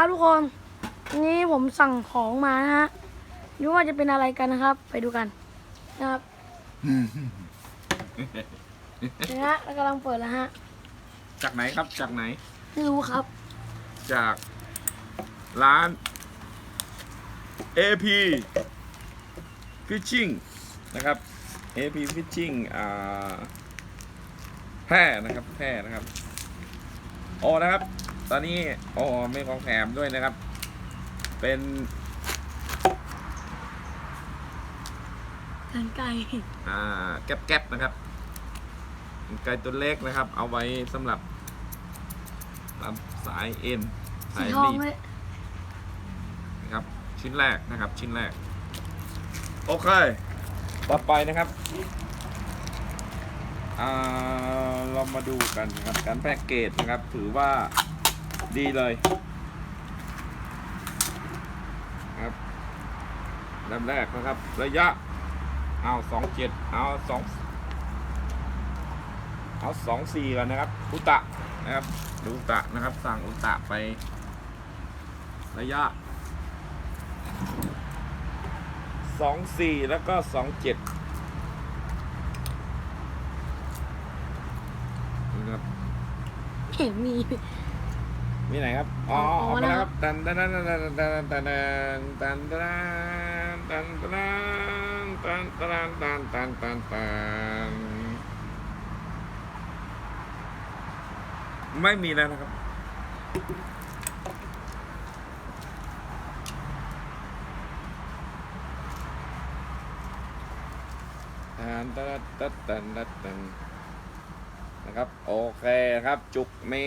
ครับทุกคนวันนี้ผมสั่งของมานะฮะไม่รู้ว่าจะเป็นอะไรกันนะครับ ไปดูกันนะครับเนะฮะเรากำลังเปิดแล้วฮะ จากไหนครับ จากไหน ไม่รู้ครับ จากร้าน AP Fishing นะครับ AP Fishing อ่าแพร่นะครับแพร่นะครับโอ้นะครับ ตอนนี้โอ้มีของแถมด้วยนะครับ เป็นกันไก่อ่าแก๊บๆนะครับไก่ตัวเล็กนะครับ เอาไว้สำหรับรับสายเอ็นสีสายทองรีดเลยนะครับ ชิ้นแรกนะครับ ชิ้นแรก โอเค ต่อไปนะครับอ่าเรามาดูกันนะครับ การแพ็กเกจนะครับ ถือว่า ดีเลยครับลำแรกนะครับ ระยะ เอาสองเจ็ดเอาสองเอาสองสี่ก่อนนะครับ อุตะนะครับดูอุตะนะครับ สั่งอุตะไป ระยะสองสี่แล้วก็สองเจ็ดนะครับ เห็นมี มีไหนครับ อ๋ออ๋อออกมาแล้วนะคครัรับบตันตันตันตันตันตันตันตันตันตันตันตันตันตันตันตันตันไม่มีแล้วนะครับ ตันตันตันตันตันตันนะครับ โอเคครับ จุกมี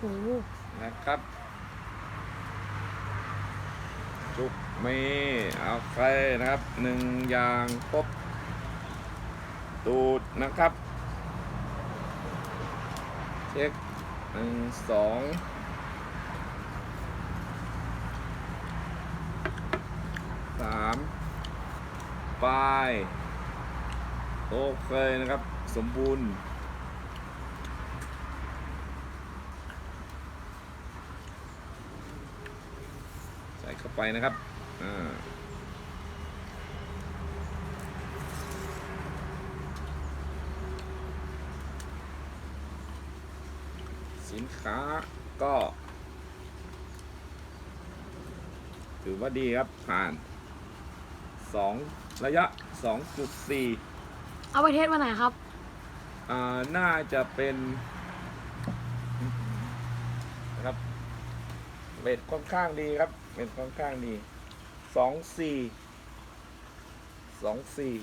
โอ้นะครับจุกมีโอเคนะครับหนึ่งอย่างครบตูดนะครับ เช็คหนึ่งสองสามปลายโอเคนะครับ สมบูรณ์ เข้าไปนะครับอ่าสินค้าก็ ถือว่าดีครับ ผ่านสองระยะ 2.4 เอาไปเทสมาไหนครับ อ่า น่าจะเป็น นะครับ เรทค่อนข้างดีครับเรทค่อนข้างดีสองสี่สองสี่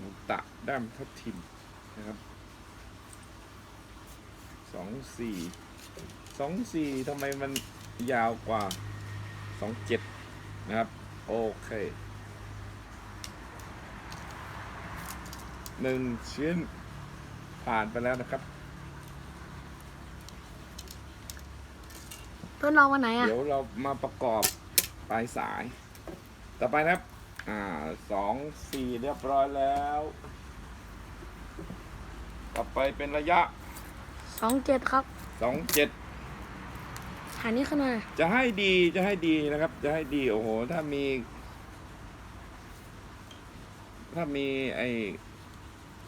มุตะด้ามทับทิมนะครับสองสี่สองสี่ทำไมมันยาวกว่าสองเจ็ดนะครับ โอเคหนึ่งชิ้นผ่านไปแล้วนะครับ ต้นลองวันไหนอะ เดี๋ยวเรามาประกอบปลายสาย ต่อไปนะครับ อ่าสองสี่เรียบร้อยแล้ว ต่อไปเป็นระยะสองเจ็ดครับสองเจ็ดฐานนี้ขนาดจะให้ดีจะให้ดีนะครับ จะให้ดีโอ้โห ถ้ามี ถ้ามีไอ้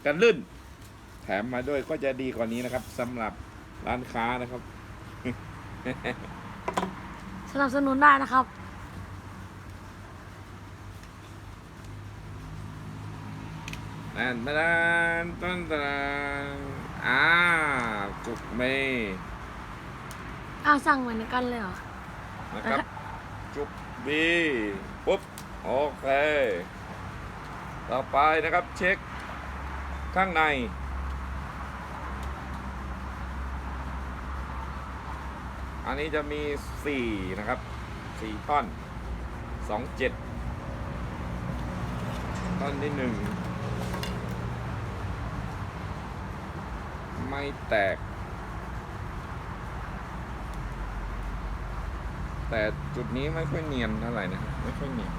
กันลื่น แถมมาด้วยก็จะดีกว่านี้นะครับสำหรับร้านค้านะครับ สนับสนุนได้นะครับ ตันตันตันตันอ่าจุกเมย์อ้าวสั่งเหมือนกันเลยเหรอ นะครับ จุกบีปุ๊บ โอเค ต่อไปนะครับเช็คข้างใน อันนี้จะมีสี่นะครับสี่ท่อนสองเจ็ดท่อนที่หนึ่งไม่แตก แต่จุดนี้ไม่ค่อยเนียนเท่าไหร่นะครับไม่ค่อยเนียน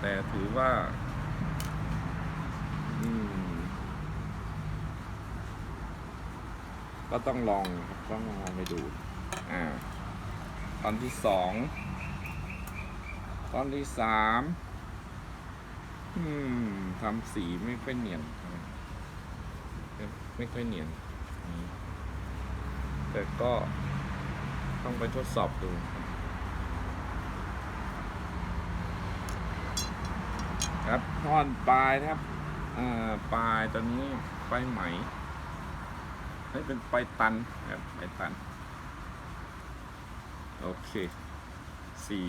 แต่ถือว่า อืม ก็ต้องลองครับต้องลองไปดูอ่าตอนที่สองตอนที่สามอืมทำสีไม่ค่อยเนียนไม่ไม่ค่อยเนียนแต่ก็ต้องไปทดสอบดูครับท่อนปลายนะครับอ่าปลายตอนนี้ปไหม ให้เป็นปลายตันครับปตัน โอเคสี่